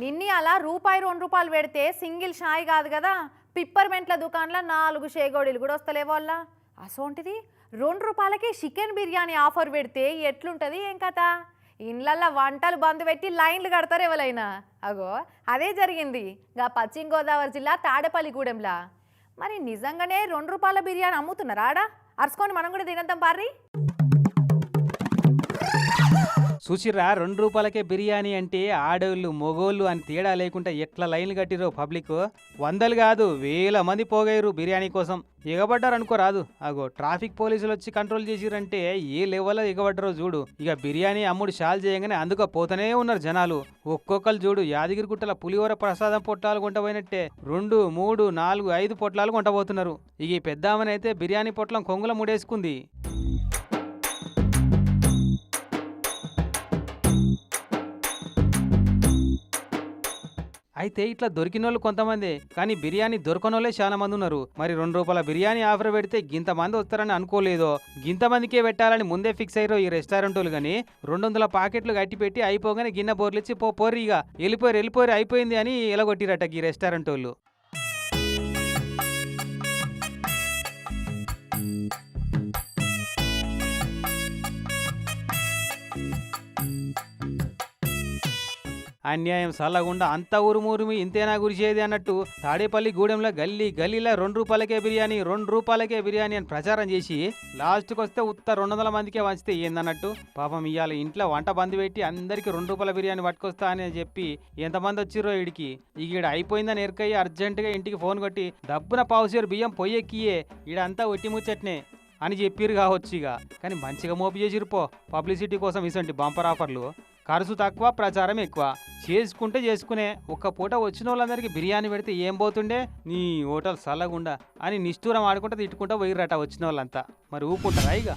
నిన్ని అలా రూపాయి రెండు రూపాయలు పెడితే సింగిల్ షాయి కాదు కదా. పిప్పర్మెంట్ల దుకాణంలో నాలుగు షేగోడీలు కూడా వస్తలే వాళ్ళ అసోంటిది? రెండు రూపాయలకి చికెన్ బిర్యానీ ఆఫర్ పెడితే ఎట్లుంటుంది ఏం కథ? ఇండ్లల్లో వంటలు బంద్ పెట్టి లైన్లు కడతారు ఎవరైనా అగో అదే జరిగింది. గా పశ్చిమ గోదావరి జిల్లా తాడేపల్లిగూడెంలా మరి నిజంగానే రెండు రూపాయల బిర్యానీ అమ్ముతున్నారా ఆడా? అరుచుకొని మనం కూడా తినంతాం పార్రీ. చూసిర్రా రెండు రూపాయలకే బిర్యానీ అంటే ఆడోళ్ళు మొగోళ్ళు అని తేడా లేకుండా ఎట్లా లైన్లు కట్టిరో పబ్లిక్. వందలు కాదు వేల మంది పోగయ్యారు బిర్యానీ కోసం. ఎగబడ్డారు అనుకో రాదు. అగో ట్రాఫిక్ పోలీసులు వచ్చి కంట్రోల్ చేసిరంటే ఏ లెవెల్లో ఎగబడ్డారో చూడు. ఇక బిర్యానీ అమ్ముడు షాల్ చేయగానే అందుకు పోతూనే ఉన్నారు జనాలు. ఒక్కొక్కరు చూడు యాదగిరి గుట్టల పులిహోర ప్రసాదం పొట్లాలు కొంటపోయినట్టే రెండు మూడు నాలుగు ఐదు పొట్లాలు కొంటపోతున్నారు ఇక పెద్దామనైతే బిర్యానీ పొట్లం కొంగుల ముడేసుకుంది. అయితే ఇట్లా దొరికినోళ్ళు కొంతమంది కానీ బిర్యానీ దొరకనోళ్ళే చాలా మంది ఉన్నారు. మరి రెండు రూపాయల బిర్యానీ ఆఫర్ పెడితే గింత మంది వస్తారని అనుకోలేదో? గింత మందికే పెట్టాలని ముందే ఫిక్స్ అయ్యారు ఈ రెస్టారెంట్ వాళ్ళు కానీ రెండు వందల పాకెట్లు కట్టి పెట్టి అయిపోగానే గిన్నె బోర్లు ఇచ్చి పో పోర్రి వెళ్ళిపోయారు వెళ్ళిపోయారు అయిపోయింది అని ఎలగొట్టిరట ఈ రెస్టారెంట్ వాళ్ళు అన్యాయం సల్లగుండా అంత ఉరుమురుమి ఇంతేనా గురిచేది అన్నట్టు తాడేపల్లి గూడెంలో గల్లీ గల్లీలో రెండు రూపాయలకే బిర్యానీ రెండు రూపాయలకే బిర్యానీ అని ప్రచారం చేసి లాస్ట్కి వస్తే ఉత్త రెండు వందల మందికే వంచితే ఏందన్నట్టు? పాపం ఇవాళ ఇంట్లో వంట బంద్ పెట్టి అందరికీ రెండు రూపాయల బిర్యానీ పట్టుకొస్తా అని చెప్పి ఎంతమంది వచ్చిర్రో ఈడికి? ఇక ఈడ అయిపోయిందని ఎరకయ్యి అర్జెంటుగా ఇంటికి ఫోన్ కొట్టి డబ్బున పావుసేరు బియ్యం పొయ్యెక్కియే ఈడంతా ఒట్టి ముచ్చట్నే అని చెప్పిరు కావచ్చు ఇక కానీ మంచిగా మోపు చేసిరుపో పబ్లిసిటీ కోసం ఇసంటి బంపర్ ఆఫర్లు. ఖర్చు తక్కువ ప్రచారం ఎక్కువ. చేసుకుంటే చేసుకునే ఒక్క పూట వచ్చిన వాళ్ళందరికీ బిర్యానీ పెడితే ఏం పోతుండే? నీ హోటల్ సల్లగుండా అని నిష్ఠూరం ఆడుకుంటే తిట్టుకుంటా పోయిర్రట వచ్చిన వాళ్ళంతా మరి ఊపుకుంటారా ఇక